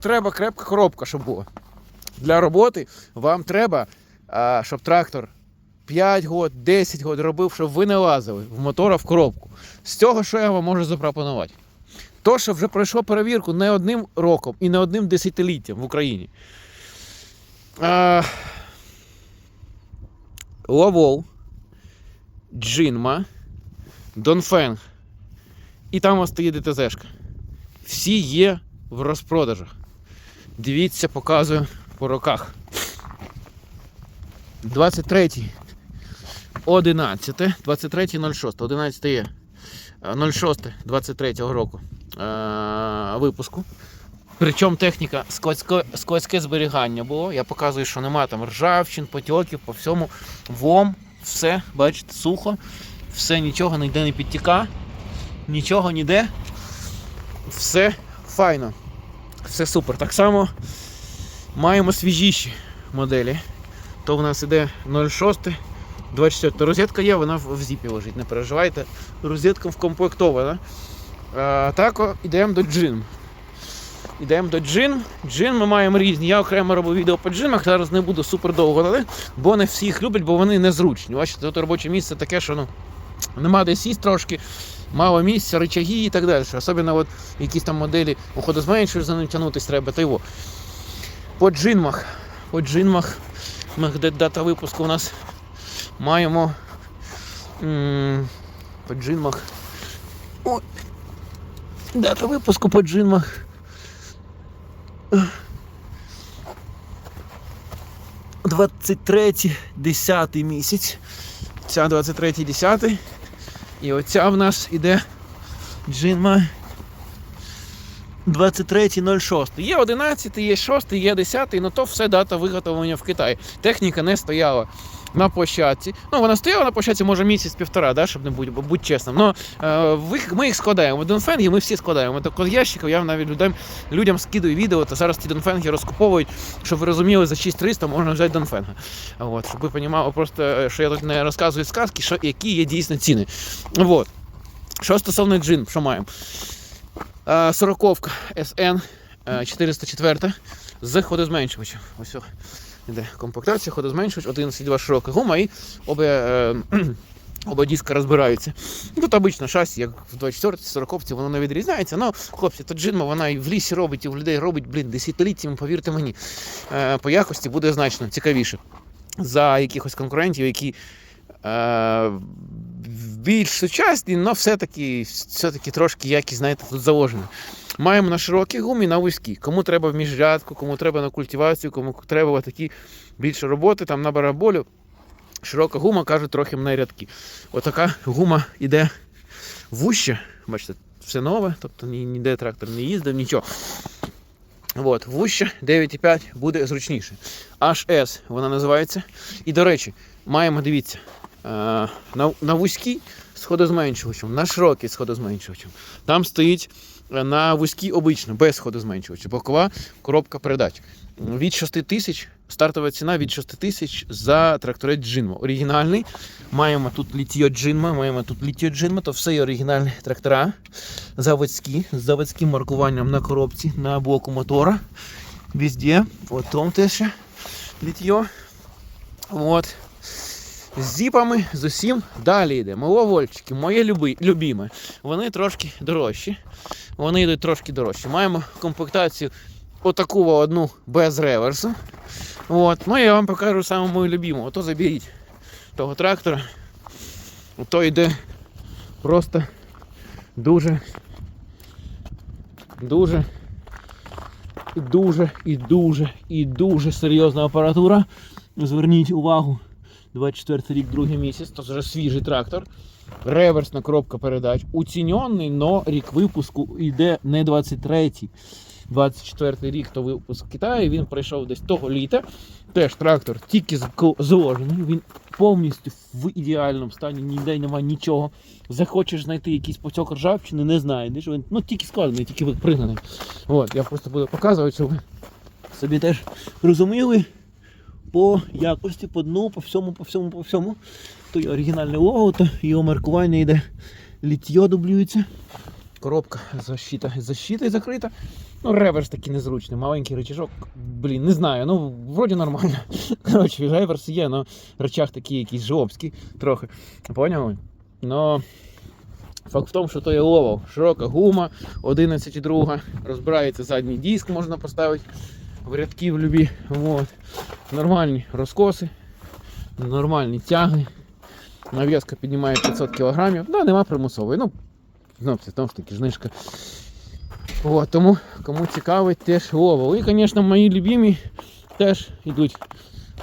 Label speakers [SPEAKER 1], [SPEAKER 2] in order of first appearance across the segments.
[SPEAKER 1] Треба крепка коробка, щоб була. Для роботи вам треба, щоб трактор 5 год, 10 год робив, щоб ви не лазили в мотора в коробку. З цього, що я вам можу запропонувати? То, що вже пройшло перевірку не одним роком і не одним десятиліттям в Україні. Лавол, Джинма, Донфенг. І там у вас стоїть ДТЗшка. Всі є в розпродажах. Дивіться, показую по роках. 23, 11, 23, 06, 11 є. Е, 06, 23 року е, випуску. Причому техніка складське, складське зберігання було. Я показую, що нема там ржавчин, потьоків, по всьому. Вом, все, бачите, сухо, все, нічого ніде не підтіка, нічого ніде. Все файно. Все супер. Так само маємо свіжіші моделі. То в нас іде 06, 24. Розетка є, вона в зіпі лежить, не переживайте. Розетка вкомплектована. А, так, йдемо до джин. Йдемо до джин. Джин ми маємо різні. Я окремо робив відео по джинах, зараз не буду супер довго дали, бо не всі їх люблять, бо вони незручні. Бачите, тут робоче місце таке, що ну, нема де сість трошки, мало місця, рычаги і так далі. Особливо от якісь там моделі уходозменшуєш, за ним тягнутися треба, то його. По джинмах. По джинмах, ми де дата випуску у нас маємо по джинмах. Ой. Дата випуску по джинмах. Двадцять третій, десятий місяць. Ця 23 10 І оця в нас іде джинма 23.06. Є 11, є 6, є 10, але то все дата виготовлення в Китаї. Техніка не стояла на площадці. Ну, вона стояла на площадці, може, місяць-півтора, да, щоб не бути, будь чесним. Но е, ми їх складаємо. Донфенги ми всі складаємо. Так от ящиків я навіть людям, людям скидаю відео, то зараз ті донфенги розкуповують, щоб ви розуміли, за 6300 можна взяти донфенга. От, щоб ви розуміли, просто, е, що я тут не розказую сказки, що, які є дійсно ціни. Вот. Що стосовно джин, що маємо? Е, Сороковка е, 404 з ходозменшувачем. Ось іде комплектація, ходозменшувач, 11,2 широка гума і обе, е, оба диска розбираються. Ну, Тут обично шасі, як в 24 40 воно не відрізняється. Ну, хлопці, то джинма вона і в лісі робить, і в людей робить, блін, десятиліттями, повірте мені, е, по якості буде значно цікавіше за якихось конкурентів, які е, більш сучасні, але все-таки, все-таки трошки якість, знаєте, тут заложена. Маємо на широкі гумі, на вузькі. Кому треба в міжрядку, кому треба на культивацію, кому треба такі більше роботи, там на бараболю. Широка гума, кажуть, трохи на рядки. Отака гума йде вужче. Бачите, все нове, тобто ніде трактор не їздив, нічого. От, вужче 9,5 буде зручніше. HS вона називається. І, до речі, маємо, дивіться, на, на вузькій з ходозменшувачем, на широкий з ходозменшувачем. Там стоїть е, на вузькій обично, без ходозменшувача. Бокова коробка передач. Від 6 тисяч, стартова ціна від 6 тисяч за тракторець Джинма. Оригінальний. Маємо тут літіо Джинма, маємо тут літіо Джинма, то все є оригінальні трактора. Заводські, з заводським маркуванням на коробці, на боку мотора. Везде. Потім теж ще літьо. От. З зіпами, з усім далі йде. Миловольчики, моє люби, любіме. Вони трошки дорожчі. Вони йдуть трошки дорожчі. Маємо комплектацію отаку одну без реверсу. От. Ну я вам покажу саме мою любиму. Ото заберіть того трактора. Ото йде просто дуже, дуже, дуже, і дуже, і дуже серйозна апаратура. Зверніть увагу. 24 рік, другий місяць, то вже свіжий трактор. Реверсна коробка передач. Уціньонний, но рік випуску йде не 23-й. 24-й рік то випуск в Китаї. Він пройшов десь того літа. Теж трактор тільки зложений. Він повністю в ідеальному стані, ніде немає нічого. Захочеш знайти якийсь потік ржавчини, не знайдеш. Він ну, тільки складений, тільки пригнаний. От, я просто буду показувати, щоб ви собі теж розуміли по якості, по дну, по всьому, по всьому, по всьому. То є оригінальне лого, то його маркування йде літьо дублюється. Коробка защита, защита закрита. Ну, реверс такий незручний, маленький рычажок. Блін, не знаю. Ну, вроді нормально. Коротше, реверс є, але рычаг такий якийсь жлобський трохи. Поняли? Но факт в тому, що то є ловов. Широка гума, 11,2. Розбирається задній диск, можна поставити в рядки любі. Вот. Нормальні розкоси, нормальні тяги. Нав'язка піднімає 500 кг. Да, нема примусової. Ну, це тому ж таки знижка. От, тому кому цікавить, теж ловов. І, звісно, мої любимі теж йдуть.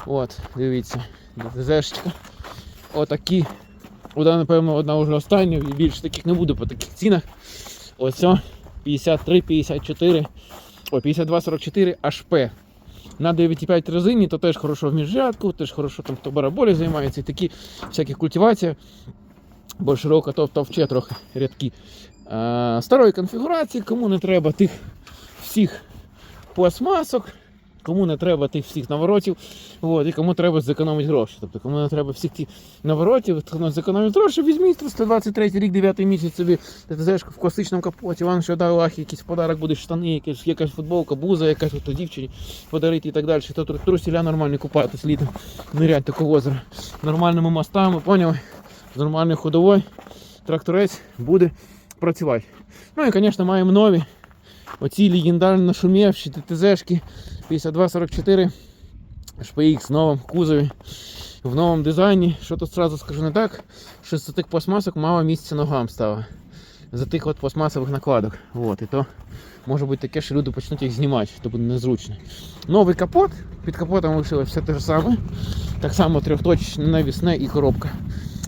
[SPEAKER 1] От, дивіться, ДТЗшечка. Отакі. Ода, напевно, одна вже остання, і більше таких не буде по таких цінах. Оце 53, 54, о, 52, 44 HP. На 9,5 резині, то теж хорошо в міжрядку, теж хорошо там хто бараболі займається, і такі всякі культивації. Бо широко то товче трохи рядки. А, старої конфігурації, кому не треба тих всіх пластмасок, кому не треба тих всіх наворотів, от, і кому треба зекономити гроші. Тобто, кому не треба всіх тих наворотів, хто зекономити гроші, візьміть 123 рік, 9 місяць собі ТТЗ в класичному капоті, вам ще дав лахи, якийсь подарок буде штани, якась, якась футболка, буза, якась от, дівчині подарити і так далі. То тру- трусіля нормальні купатись літом, нирять такого озера. Нормальними мостами, поняли? З нормальною ходовою тракторець буде працювати. Ну і, звісно, маємо нові. Оці легендарно нашумівші ТТЗшки 5244 HPX в новому кузові, в новому дизайні. Що тут сразу скажу не так, що з тих пластмасок мало місця ногам стало. За тих от пластмасових накладок. От, і то може бути таке, що люди почнуть їх знімати, то буде незручно. Новий капот, під капотом лишилось все те ж саме. Так само трьохточечне навісне і коробка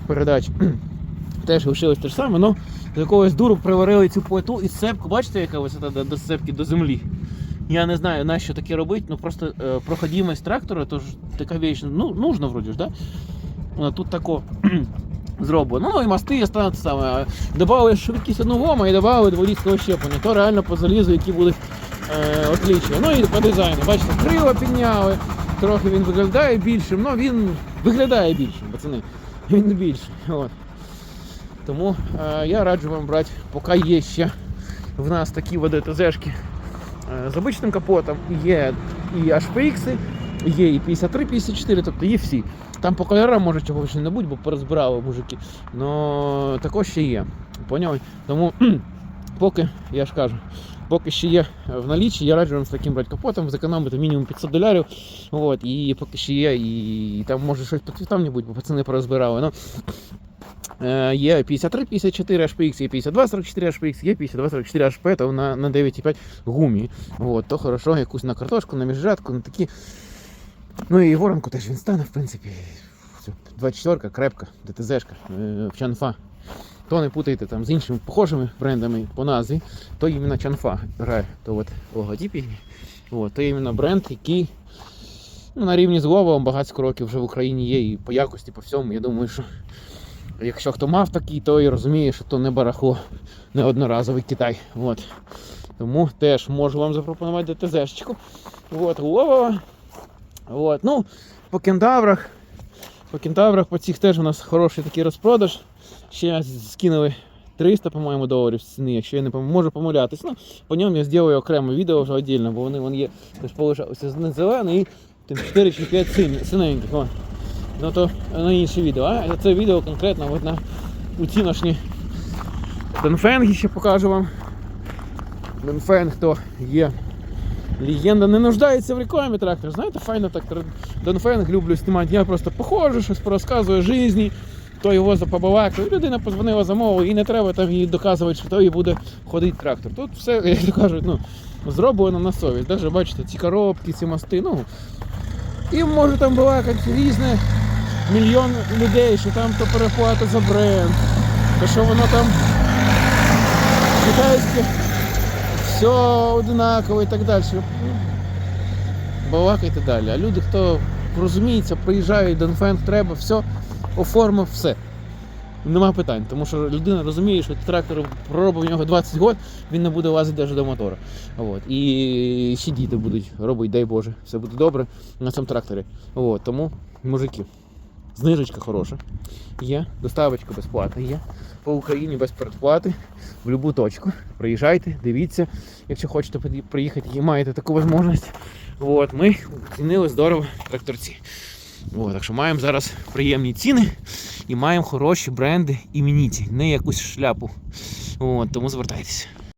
[SPEAKER 1] передач. Теж лишилось те ж саме, але з якогось дуру приварили цю плиту і сцепку. Бачите, яка висота до, до сцепки до землі? Я не знаю, на що таке робити, ну просто е, проходимость трактора, то ж така вещь, ну, нужно вроді ж, да? Вона тут тако зроблено. Ну і мости стануть саме. Добавили швидкість одного і додали дволітського щеплення. То реально по залізу, які будуть е, отлічні. Ну і по дизайну. Бачите, крило підняли, трохи він виглядає більшим, але він виглядає більшим, пацани. Він більший. От. Тому е, я раджу вам брати, поки є ще в нас такі ВДТЗшки е, з обичним капотом, є і HPX, є і 53, 54, тобто є всі. Там по кольорам може чого ще не бути, бо порозбирали мужики. Но також ще є. Поняли? Тому поки, я ж кажу, поки ще є в наліччі, я раджу вам з таким брати капотом, зекономити мінімум 500 долярів. От, і поки ще є, і, там може щось по цвітам не бо пацани порозбирали. Ну, Є 53, 54 HPX, є 52, 44 HPX, є 52, 44 HP, то на, на 9,5 гумі. От, то хорошо, якусь на картошку, на міжжатку, на такі. Ну і воронку теж він стане, в принципі. Все, 24 крепка, ДТЗшка, е, Чанфа. То не путайте там з іншими похожими брендами по назві, то іменно Чанфа грає. То от логотип їхній. От, то іменно бренд, який ну, на рівні з Ловом багатько років вже в Україні є і по якості, по всьому. Я думаю, що Якщо хто мав такий, то і розуміє, що то не барахло, не одноразовий Китай. От. Тому теж можу вам запропонувати ДТЗ-щику. От, Ловова. От. Ну, по кентаврах. По кентаврах по цих теж у нас хороший такий розпродаж. Ще скинули 300, по-моєму, доларів з ціни, якщо я не можу помилятись. Ну, по ньому я зроблю окреме відео вже віддільно, бо вони вон є. Тож полишався зелений і 4 чи 5 син- синеньких. Ну то на інше відео. А це відео конкретно от на оціночні Донфенги ще покажу вам. Донфенг то є. Легенда не нуждається в рекламі трактор. Знаєте, файно так Донфенг люблю знімати. Я просто походжу, щось порозказую житті, то його запобалакаю. Людина позвонила замовила і не треба там їй доказувати, що то і буде ходити трактор. Тут все, як то кажуть, ну, зроблено на совість. Навіть бачите, ці коробки, ці мости, ну. І може там балакати різне мільйон людей, що там то переплата за бренд, то що воно там китайське, все одинаково і так далі. Балакайте далі. А люди, хто розуміється, приїжджають, Донфенг треба, все, оформив все. Нема питань, тому що людина розуміє, що трактор проробив у нього 20 років, він не буде лазити навіть до мотора. От. І ще діти будуть робити, дай Боже, все буде добре на цьому тракторі. От. Тому, мужики, знижечка хороша. Є, доставочка безплатна є. По Україні без передплати в будь-яку точку. Приїжджайте, дивіться, якщо хочете приїхати і маєте таку можливість. От, ми оцінили здорово тракторці. От, так що маємо зараз приємні ціни і маємо хороші бренди імениті, не якусь шляпу. От, тому звертайтеся.